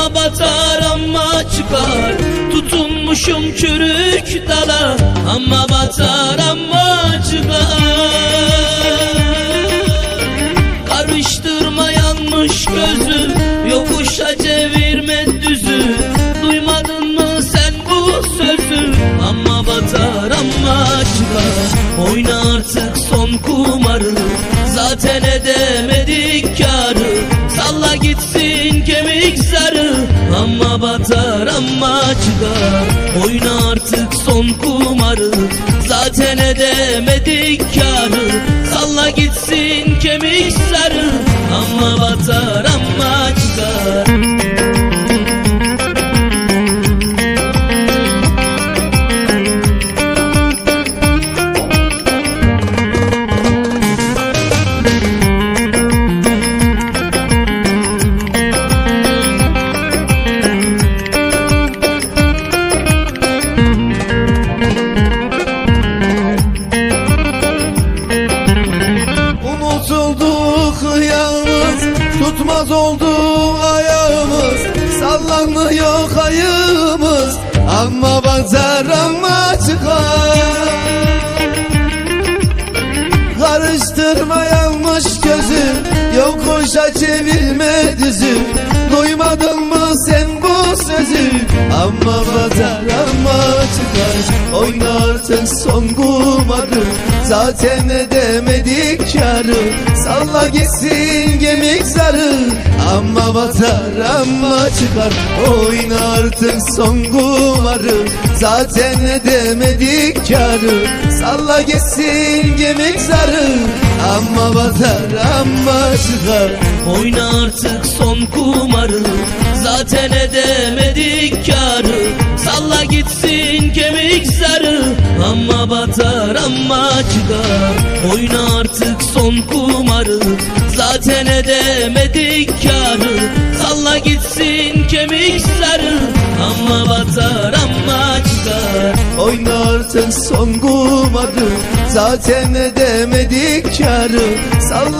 Ama batar ama çıkar. Tutunmuşum çürük dala. Ama batar ama çıkar. Karıştırma yanmış gözü. Yokuşa çevirme düzü. Duymadın mı sen bu sözü? Ama batar ama çıkar. Oyna artık son kumarı. Zaten edemedik karı. Salla gitsin kemik Ama batar ama çıkar. Oyna artık son kumarı. Zaten edemedik karı. Salla gitsin kemik sarı. Ama batar ama çıkar Unutulduk yalnız. Tutmaz oldu ayağımız. Sallanmıyor kayığımız Ama batar ama çıkar. Karıştırma yanmış gözü. Yokuşa çevirme düzü Duymadın mı sen bu sözü? Ama batar ama çıkar. Oyna artık son kumarı Zaten edemedik karı Salla gitsin gemik zarı. Ama batar ama çıkar Oyna artık son kumarı. Zaten edemedik karı Salla gitsin gemik zarı. Ama batar ama çıkar Oyna artık son kumarı. Zaten edemedik karı Salla gitsin Ama batar ama Oyna artık son kumarı. Zaten edemedik karı. Salla gitsin kemik Ama batar ama Oyna artık son kumarı. Zaten edemedik karı. Salla